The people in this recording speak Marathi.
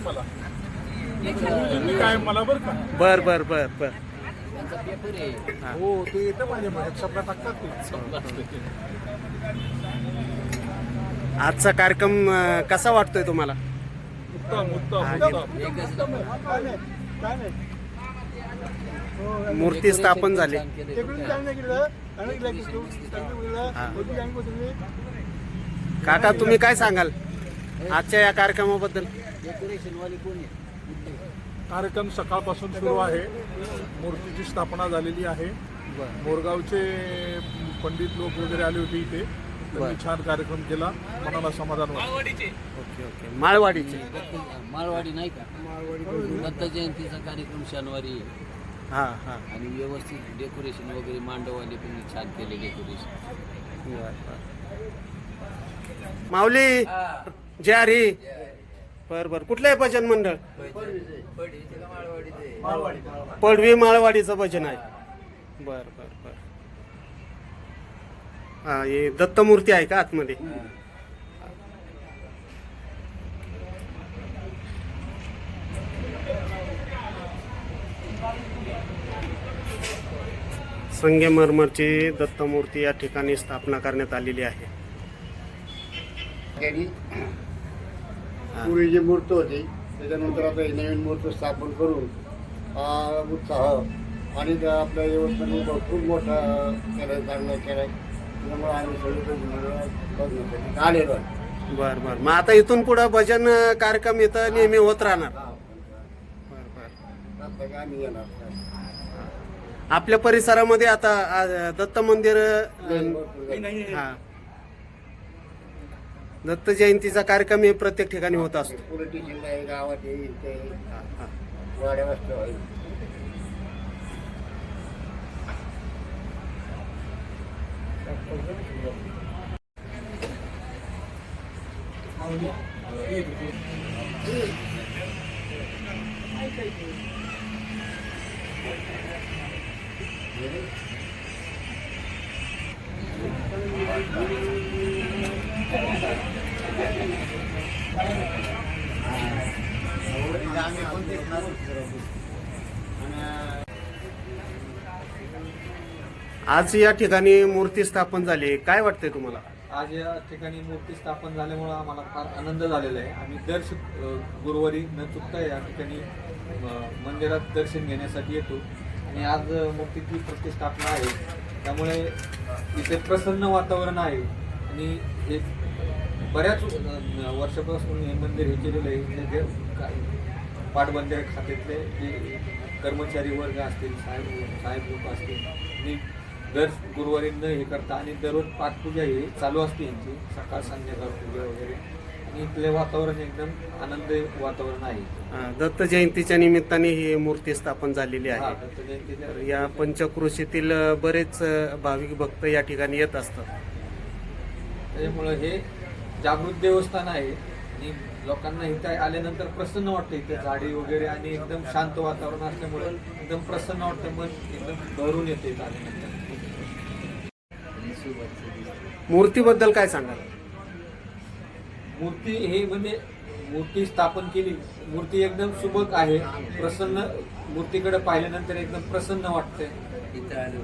मला. त्यांनी काय मला बरं का? बर बर बर बर. हो ते येतं माझ्या माझ्या शब्दात टाकतात आजचा कार्यक्रम अं, कसा वाटतोय तुम्हाला? उत्तम उत्तम. मूर्ती स्थापन झाली. काका तुम्ही काय सांगाल आजच्या या कार्यक्रमाबद्दल? डेकोरेशन वाली कोण आहे? कार्यक्रम सकाळपासून सुरू आहे. मूर्तीची स्थापना झालेली आहे. मोरगावचे पंडित लोक वगैरे आले होते इथे. त्यांनी छान कार्यक्रम केला. मनाला समाधान वाटलं. Okay okay. माळवाडीचे. माळवाडी नाही का? दत्त जयंतीचा कार्यक्रम शनिवारी आहे. हा हा. आणि व्यवस्थित डेकोरेशन वगैरे मांडववाले पण छान केले डेकोरेशन. माऊली जय हरी. बर बर. कुठलं आहे भजन मंडळ? पडवी माळवाडीचं भजन आहे. बर बर बर. हा हे दत्तमूर्ती आहे का आतमध्ये? संगमरमरची दत्तमूर्ती या ठिकाणी स्थापना करण्यात आलेली आहे. पूर्वी जी मूर्त होती त्याच्यानंतर आता ही नवीन मूर्त स्थापन करून हा उत्साह आणि त्या आपल्या यवतमाळने भरपूर मोठा केलाय चांगला केलाय. त्याच्यामुळे आम्ही सगळे बघण्यासाठी आलेलो आहे. बर बर. मग आता इथून पुढे भजन कार्यक्रम इथं नेहमी होत राहणार. बर बर. आम्ही येणार आपल्या परिसरामध्ये आता दत्त मंदिर हा. दत्त जयंतीचा कार्यक्रम हे प्रत्येक ठिकाणी होत असतो. गावात आहे इथे आज या ठिकाणी मूर्ती स्थापन झाली काय वाटतंय तुम्हाला? आज या ठिकाणी मूर्ती स्थापन झाल्यामुळं आम्हाला फार आनंद झालेला आहे. आम्ही दर गुरुवारी न चुकता या ठिकाणी मंदिरात दर्शन घेण्यासाठी येतो. आणि आज मूर्तीची प्रतिष्ठापना आहे. त्यामुळे इथे प्रसन्न वातावरण आहे. आणि एक बऱ्याच वर्षापासून हे मंदिर हे केलेलं आहे. जे पाटबंधारे खात्यातले जे कर्मचारी वर्ग असतील साहेब साहेब लोक असतील आणि दर गुरुवारी न हे करता आणि दररोज पाठपूजा ही चालू असते यांची सकाळ संध्याकाळ पूजा वगैरे. आणि इथले वातावरण एकदम आनंद वातावरण आहे. दत्त जयंतीच्या निमित्ताने ही मूर्ती स्थापन झालेली आहे. या पंचक्रोशीतील बरेच भाविक भक्त या ठिकाणी येत असतात. त्याच्यामुळं हे जागृत देवस्थान आहे. आणि लोकांना इथे आल्यानंतर प्रसन्न वाटतं इथे झाडी वगैरे आणि एकदम शांत वातावरण असल्यामुळे एकदम प्रसन्न वाटतं मन एकदम भरून येते इथं आल्यानंतर. मूर्तीबद्दल काय सांगाल? मूर्ती हे म्हणजे मूर्ती स्थापन केली. मूर्ती एकदम सुबक आहे. प्रसन्न मूर्तीकडे पाहिल्यानंतर एकदम प्रसन्न वाटतंय. इथं आलो